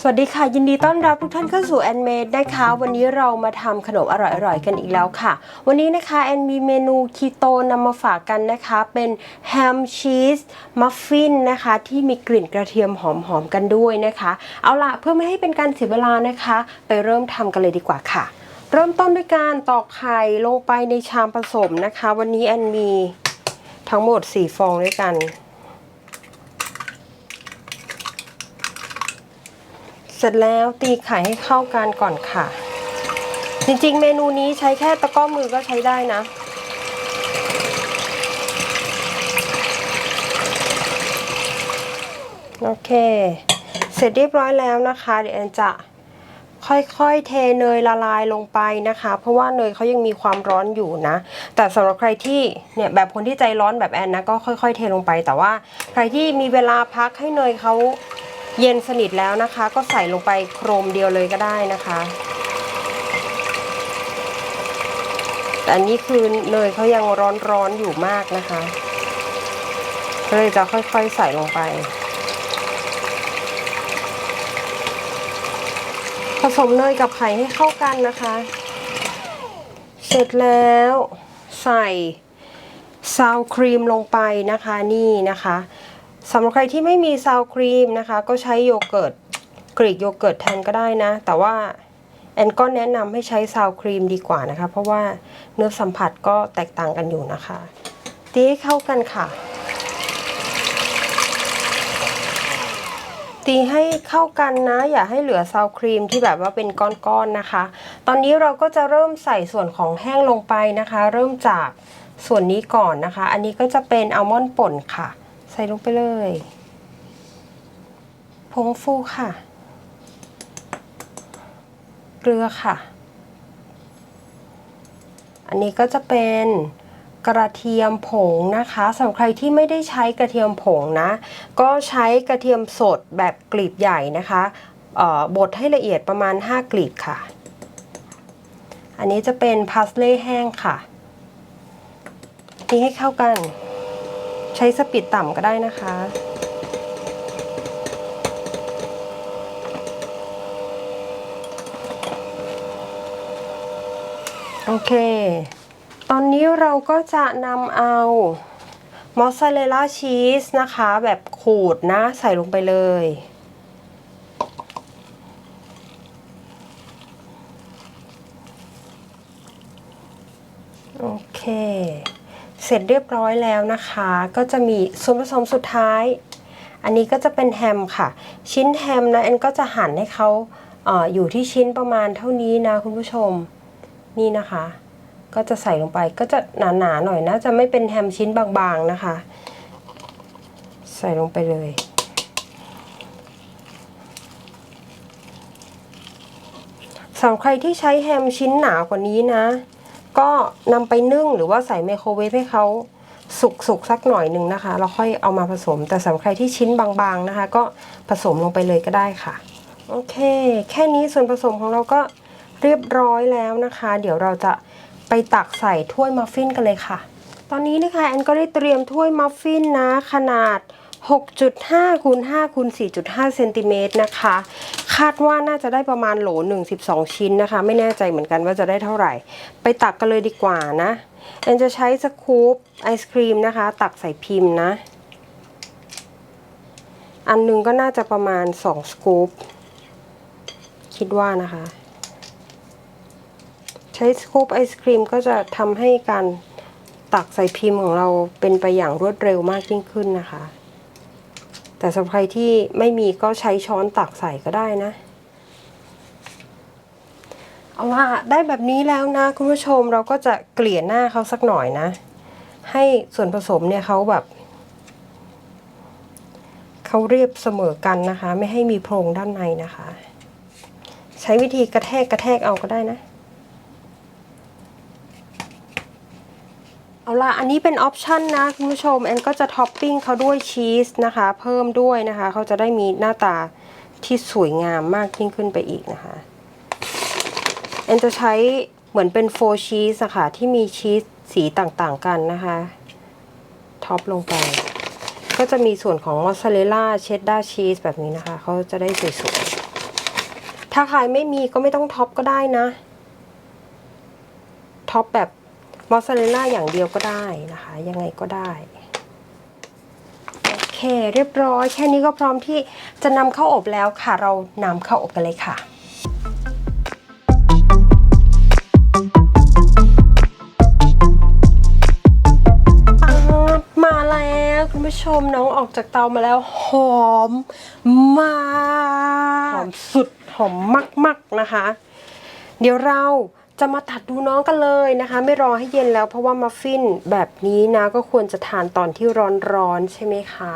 สวัสดีค่ะ ยินดีต้อนรับทุกท่านเข้าสู่แอนเมดนะคะ วันนี้เรามาทำขนมอร่อยๆกันอีกแล้วค่ะ วันนี้นะคะแอนมีเมนูคีโตนำมาฝากกันนะคะ เป็นแฮมชีสมัฟฟินนะคะ ที่มีกลิ่นกระเทียมหอมๆกันด้วยนะคะ เอาล่ะเพื่อไม่ให้เป็นการเสียเวลานะคะ ไปเริ่มทำกันเลยดีกว่าค่ะ เริ่มต้นด้วยการตอกไข่ลงไปในชามผสมนะคะ วันนี้แอนมีทั้งหมด 4 ฟองด้วยกัน เสร็จแล้วตีไข่ให้เข้ากันก่อนค่ะ จริงๆ เมนูนี้ใช้แค่ตะก้อมือก็ใช้ได้นะ โอเค เสร็จเรียบร้อยแล้วนะคะ เดี๋ยวแอนจะค่อยๆ เทเนยละลายลงไปนะคะ เพราะว่าเนยเขายังมีความร้อนอยู่นะ แต่สำหรับใครที่เนี่ยแบบคนที่ใจร้อนแบบแอนนะก็ค่อย ๆ เทลงไป แต่ว่าใครที่มีเวลาพักให้เนยเขา เย็นสนิทแล้วนะคะ ก็ใส่ลงไปโครมเดียวเลยก็ได้นะคะแต่อันนี้คือเนยเขายังร้อนๆอยู่มากนะคะก็เลยจะค่อยๆใส่ลงไป ผสมเนยกับไข่ให้เข้ากันนะคะ เสร็จแล้วใส่ซาวครีมลงไปนะคะนี่นะคะ สำหรับใครที่ไม่มีซาวครีมนะคะ ก็ใช้โยเกิร์ตกรีกโยเกิร์ตแทนก็ได้นะ แต่ว่าแอนก็แนะนำให้ใช้ซาวครีมดีกว่านะคะ เพราะว่าเนื้อสัมผัสก็แตกต่างกันอยู่นะคะตีให้เข้ากันค่ะ ตีให้เข้ากันนะ อย่าให้เหลือซาวครีมที่แบบว่าเป็นก้อนๆนะคะ ตอนนี้เราก็จะเริ่มใส่ส่วนของแห้งลงไปนะคะ เริ่มจากส่วนนี้ก่อนนะคะ อันนี้ก็จะเป็นอัลมอนด์ป่นค่ะ ส่ลงไปเลยผงฟูค่ะ เกลือค่ะ อันนี้ก็จะเป็นกระเทียมผงนะคะสำหรับใครที่ไม่ได้ใช้กระเทียมผงนะ ก็ใช้กระเทียมสดแบบกลีบใหญ่นะคะบดให้ละเอียดประมาณ 5 กลีบค่ะ อันนี้จะเป็นพาสเล่แห้งค่ะ นี่ให้เข้ากัน ใช้สปีดต่ำก็ได้นะคะ โอเค ตอนนี้เราก็จะนำเอามอสซาเรลล่าชีสนะคะ แบบขูดนะ ใส่ลงไปเลย โอเค เสร็จเรียบร้อยแล้วนะคะ ก็จะมีส่วนผสมสุดท้าย อันนี้ก็จะเป็นแฮมค่ะ ชิ้นแฮมนะแอนก็จะหั่นให้เขาเอออยู่ที่ชิ้นประมาณเท่านี้นะคุณผู้ชมนี่นะคะ ก็จะใส่ลงไปก็จะหนาๆหน่อยนะจะไม่เป็นแฮมชิ้นบางๆนะคะ ใส่ลงไปเลยสำหรับใครที่ใช้แฮมชิ้นหนากว่านี้นะ ก็นำไปนึ่งหรือว่าใส่ไมโครเวฟให้เขาสุกๆสักหน่อยหนึ่งนะคะแล้วค่อยเอามาผสมแต่สำหรับใครที่ชิ้นบางๆนะคะ ก็ผสมลงไปเลยก็ได้ค่ะ โอเค แค่นี้ส่วนผสมของเราก็เรียบร้อยแล้วนะคะ เดี๋ยวเราจะไปตักใส่ถ้วยมัฟฟินกันเลยค่ะ ตอนนี้นะคะแอนก็ได้เตรียมถ้วยมัฟฟินนะขนาด 6.5คูณ5คูณ4.5เซนติเมตรนะคะ คาดว่าน่าจะได้ประมาณโหล1 12 ชิ้นนะคะ ไม่แน่ใจเหมือนกันว่าจะได้เท่าไหร่ ไปตักกันเลยดีกว่านะแอนจะใช้สกู๊ปไอศครีมนะคะ ตักใส่พิมพ์นะ อันหนึงก็น่าจะประมาณ 2 สกู๊ปคิดว่านะคะ ใช้สกู๊ปไอศครีมก็จะทำให้การตักใส่พิมพ์ของเราเป็นไปอย่างรวดเร็วมากยิ่งขึ้นนะคะ แต่สำหรับใครที่ไม่มีก็ใช้ช้อนตักใส่ก็ได้นะ เอาว่าได้แบบนี้แล้วนะ คุณผู้ชมเราก็จะเกลี่ยหน้าเขาสักหน่อยนะ ให้ส่วนผสมเนี่ยเขาแบบเขาเรียบเสมอกันนะคะ ไม่ให้มีโพรงด้านในนะคะ ใช้วิธีกระแทกกระแทกเอาก็ได้นะ เอาละอันนี้เป็นออปชันนะคุณผู้ชมแอนก็จะท็อปปิ้งเขาด้วยชีสนะคะ เพิ่มด้วยนะคะ เขาจะได้มีหน้าตาที่สวยงามมากยิ่งขึ้นไปอีกนะคะแอนจะใช้เหมือนเป็นโฟชีสะค่ะที่มีชีสสีต่างๆกันนะคะท็อปลงไป ก็จะมีส่วนของมอสซาเรลล่าเชดดาร์ชีสแบบนี้นะคะ เขาจะได้สวยๆถ้าใครไม่มีก็ไม่ต้องท็อปก็ได้นะท็อปแบบ มอสซาเรลล่าอย่างเดียวก็ได้นะคะ ยังไงก็ได้โอเคเรียบร้อย แค่นี้ก็พร้อมที่จะนำเข้าอบแล้วค่ะ เรานำเข้าอบกันเลยค่ะอ่ามาแล้วคุณผู้ชมน้องออกจากเตามาแล้ว หอมมาก หอมสุดหอมมาก ๆ นะคะ เดี๋ยวเรา จะมาตัดดูน้องกันเลยนะคะ ไม่รอให้เย็นแล้วเพราะว่ามัฟฟินแบบนี้นะก็ควรจะทานตอนที่ร้อนๆใช่ไหมคะ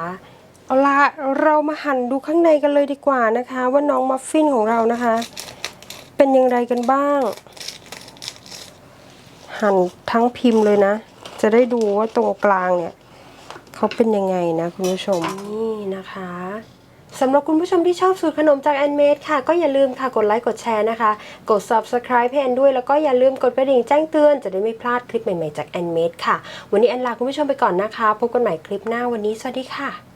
เอาละเรามาหั่นดูข้างในกันเลยดีกว่านะคะ ว่าน้องมัฟฟินของเรานะคะ เป็นอย่างไรกันบ้าง หั่นทั้งพิมพ์เลยนะ จะได้ดูว่าตรงกลางเนี่ยเขาเป็นยังไงนะคุณผู้ชมนี่นะคะ สำหรับคุณผู้ชมที่ชอบสูตรขนมจากแอนเมดค่ะ ก็อย่าลืมค่ะกดไลค์กดแชร์นะคะ กด subscribe ให้แอนด้วย แล้วก็อย่าลืมกดกระดิ่งแจ้งเตือนจะได้ไม่พลาดคลิปใหม่ๆจากแอนเมดค่ะ วันนี้แอนลาคุณผู้ชมไปก่อนนะคะ พบกันใหม่คลิปหน้าวันนี้สวัสดีค่ะ